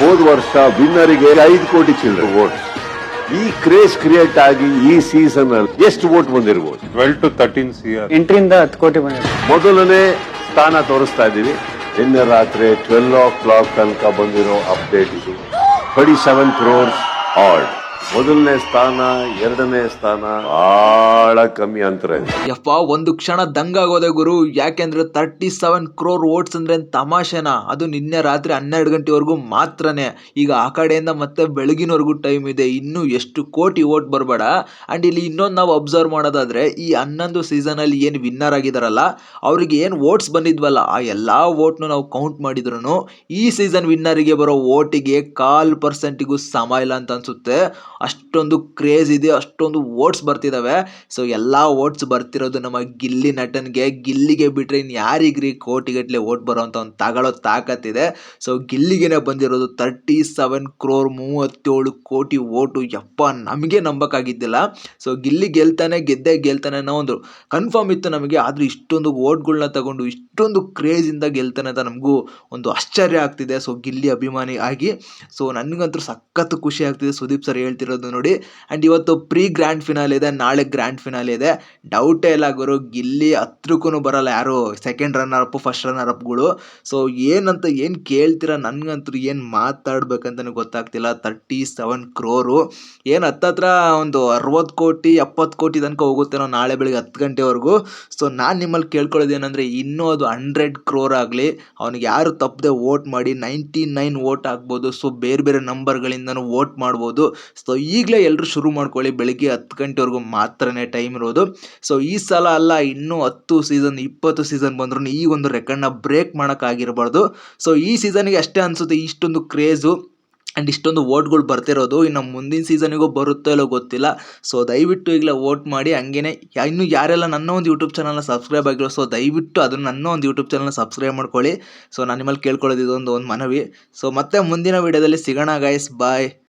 ಹೋದ ವರ್ಷ ವಿನ್ನರಿಗೆ ಐದು ಕೋಟಿ ಚಿಲ್ಲರೆ. ವೋಟ್ ಈ ಕ್ರೇಜ್ ಕ್ರಿಯೇಟ್ ಆಗಿ ಈ ಸೀಸನ್ ಅಲ್ಲಿ ಎಷ್ಟು ವೋಟ್ ಬಂದಿರಬಹುದು ಟ್ವೆಲ್ ಟು ತರ್ಟೀನ್ ಸಿ ಎಂಟರಿಂದ ಹತ್ತು ಕೋಟಿ ಬಂದಿದೆ. ಮೊದಲನೇ ಸ್ಥಾನ ತೋರಿಸ್ತಾ ಇದ್ದೀವಿ. ನಿನ್ನೆ ರಾತ್ರಿ ಟ್ವೆಲ್ ಓ ಕ್ಲಾಕ್ ತನಕ ಬಂದಿರೋ ಅಪ್ಡೇಟ್ ಇದು. ಥರ್ಟಿ ಸೆವೆನ್ ಕ್ರೋರ್ಸ್ ಆಲ್ಡ್ ಮೊದಲನೇ ಸ್ಥಾನ, ಎರಡನೇ ಸ್ಥಾನ ಬಹಳ ಕಮ್ಮಿ ಅಂತರ. ಯಪ್ಪ, ಒಂದು ಕ್ಷಣ ದಂಗಾಗೋದೆ ಗುರು. ಯಾಕೆಂದ್ರೆ ತರ್ಟಿ ಸೆವೆನ್ ಕ್ರೋರ್ ಓಟ್ಸ್ ಅಂದ್ರೆ ತಮಾಷೆನಾ? ಅದು ನಿನ್ನೆ ರಾತ್ರಿ ಹನ್ನೆರಡು ಗಂಟೆವರೆಗೂ ಮಾತ್ರನೇ. ಈಗ ಆ ಕಡೆಯಿಂದ ಮತ್ತೆ ಬೆಳಗಿನವರೆಗೂ ಟೈಮ್ ಇದೆ. ಇನ್ನು ಎಷ್ಟು ಕೋಟಿ ಓಟ್ ಬರಬೇಡ. ಅಂಡ್ ಇಲ್ಲಿ ಇನ್ನೊಂದು ನಾವು ಅಬ್ಸರ್ವ್ ಮಾಡೋದಾದ್ರೆ, ಈ ಹನ್ನೊಂದು ಸೀಸನ್ ಅಲ್ಲಿ ಏನು ವಿನ್ನರ್ ಆಗಿದಾರಲ್ಲ, ಅವ್ರಿಗೆ ಏನು ಓಟ್ಸ್ ಬಂದಿದ್ವಲ್ಲ, ಆ ಎಲ್ಲಾ ಓಟ್ನು ನಾವು ಕೌಂಟ್ ಮಾಡಿದ್ರು ಈ ಸೀಸನ್ ವಿನ್ನರಿಗೆ ಬರೋ ಓಟಿಗೆ ಕಾಲ್ ಪರ್ಸೆಂಟಿಗೂ ಸಮ ಇಲ್ಲ ಅಂತ ಅನ್ಸುತ್ತೆ. ಅಷ್ಟೊಂದು ಕ್ರೇಜ್ ಇದೆ, ಅಷ್ಟೊಂದು ವೋಟ್ಸ್ ಬರ್ತಿದ್ದಾವೆ ಸೊ ಎಲ್ಲ ವೋಟ್ಸ್ ಬರ್ತಿರೋದು ನಮ್ಮ ಗಿಲ್ಲಿ ನಟನ್ಗೆ. ಗಿಲ್ಲಿಗೆ ಬಿಟ್ಟರೆ ಇನ್ ಯಾರಿಗ್ರಿ ಕೋಟಿಗಟ್ಟಲೆ ಓಟ್ ಬರೋಂತ ಒಂದು ತಗೊಳ್ಳೋ ತಾಕತ್ತಿದೆ ಸೊ ಗಿಲ್ಲಿಗೆನೇ ಬಂದಿರೋದು ತರ್ಟಿ ಸೆವೆನ್ ಕ್ರೋರ್ ಮೂವತ್ತೇಳು ಕೋಟಿ ಓಟು ಯಪ್ಪ, ನಮಗೆ ನಂಬಕ್ಕಾಗಿದ್ದಿಲ್ಲ. ಸೊ ಗಿಲ್ಲಿ ಗೆಲ್ತಾನೆ, ಗೆದ್ದೆ ಗೆಲ್ತಾನೆ ಅನ್ನೋ ಒಂದು ಕನ್ಫರ್ಮ್ ಇತ್ತು ನಮಗೆ. ಆದ್ರೆ ಇಷ್ಟೊಂದು ಓಟ್ಗಳನ್ನ ತಗೊಂಡು ಇಷ್ಟೊಂದು ಕ್ರೇಜಿಂದ ಗೆಲ್ತಾನೆ ಅಂತ ನಮಗೂ ಒಂದು ಆಶ್ಚರ್ಯ ಆಗ್ತಿದೆ. ಸೊ ಗಿಲ್ಲಿ ಅಭಿಮಾನಿ ಆಗಿ. ಸೊ ನನಗಂತೂ ಸಖತ್ ಖುಷಿ ಆಗ್ತಿದೆ. ಸುದೀಪ್ ಸರ್ ಹೇಳ್ತಿರೋದು ನೋಡಿ. ಆ್ಯಂಡ್ ಇವತ್ತು ಪ್ರೀ ಗ್ರ್ಯಾಂಡ್ ಫಿನಾಲ್ ಇದೆ, ನಾಳೆ ಗ್ರ್ಯಾಂಡ್ ಫಿನಾಲ್ ಇದೆ. ಡೌಟೇ ಇಲ್ಲ ಗುರು, ಗಿಲ್ಲಿ ಹತ್ರಕ್ಕೂ ಬರಲ್ಲ ಯಾರು. Second runner up first runner ಅಪ್ಗಳು so ಏನಂತ, ಏನು ಕೇಳ್ತೀರ ನನಗಂತೂ ಏನು ಮಾತಾಡ್ಬೇಕಂತಲೇ ಗೊತ್ತಾಗ್ತಿಲ್ಲ. ತರ್ಟಿ ಸೆವೆನ್ ಕ್ರೋರು ಏನು ಹತ್ತತ್ರ ಒಂದು ಅರವತ್ತು ಕೋಟಿ, ಎಪ್ಪತ್ತು ಕೋಟಿ ತನಕ ಹೋಗುತ್ತೇನೋ ನಾಳೆ ಬೆಳಿಗ್ಗೆ ಹತ್ತು ಗಂಟೆವರೆಗೂ. ಸೊ ನಾನು ನಿಮ್ಮಲ್ಲಿ ಕೇಳ್ಕೊಳ್ಳೋದು ಏನಂದರೆ, ಇನ್ನೂ ಅದು ಹಂಡ್ರೆಡ್ ಕ್ರೋರ್ ಆಗಲಿ, ಅವ್ನಿಗೆ ಯಾರು ತಪ್ಪದೆ ವೋಟ್ ಮಾಡಿ ನೈಂಟಿ ನೈನ್ ವೋಟ್ ಆಗ್ಬೋದು. ಸೊ ಬೇರೆ ಬೇರೆ ನಂಬರ್ಗಳಿಂದನೂ ವೋಟ್ ಮಾಡ್ಬೋದು. ಸೊ ಈಗಲೇ ಎಲ್ಲರೂ ಶುರು ಮಾಡ್ಕೊಳ್ಳಿ, ಬೆಳಿಗ್ಗೆ ಹತ್ತು ಗಂಟೆವರೆಗೂ ಮಾತ್ರನೇ ಟೈಮ್ ಇರೋದು. ಸೊ ಈ ಸಲ ಅಲ್ಲ, ಇನ್ನೂ ಹತ್ತು ಸೀಸನ್ ಇಪ್ಪತ್ತು ಸೀಸನ್ ಬಂದ್ರೂ ಈ ಒಂದು ರೆಕಾರ್ಡ್ನ ಬ್ರೇಕ್ ಮಾಡೋಕ್ಕಾಗಿರಬಾರ್ದು ಸೊ ಈ ಸೀಸನ್ಗೆ ಅಷ್ಟೇ ಅನಿಸುತ್ತೆ, ಇಷ್ಟೊಂದು ಕ್ರೇಜು ಆ್ಯಂಡ್ ಇಷ್ಟೊಂದು ವೋಟ್ಗಳು ಬರ್ತಿರೋದು. ಇನ್ನು ಮುಂದಿನ ಸೀಸನಿಗೂ ಬರುತ್ತೋ ಇಲ್ಲೋ ಗೊತ್ತಿಲ್ಲ. ಸೊ ದಯವಿಟ್ಟು ಈಗಲೇ ವೋಟ್ ಮಾಡಿ, ಹಂಗೇನೆ ಇನ್ನೂ ಇನ್ನು ಯಾರೆಲ್ಲ ನನ್ನ ಒಂದು ಯೂಟ್ಯೂಬ್ ಚಾನಲ್ನ ಸಬ್ಸ್ಕ್ರೈಬ್ ಆಗಿರೋ ಸೊ ದಯವಿಟ್ಟು ಅದನ್ನು ನನ್ನ ಒಂದು ಯೂಟ್ಯೂಬ್ ಚಾನಲ್ನ ಸಬ್ಸ್ಕ್ರೈಬ್ ಮಾಡ್ಕೊಳ್ಳಿ. ಸೊ ನಾನು ನಿಮ್ಮಲ್ಲಿ ಕೇಳ್ಕೊಳ್ಳೋದು ಇದೊಂದು ಒಂದು ಮನವಿ. ಸೊ ಮತ್ತೆ ಮುಂದಿನ ವೀಡಿಯೋದಲ್ಲಿ ಸಿಗೋಣ ಗೈಸ್ ಬಾಯ್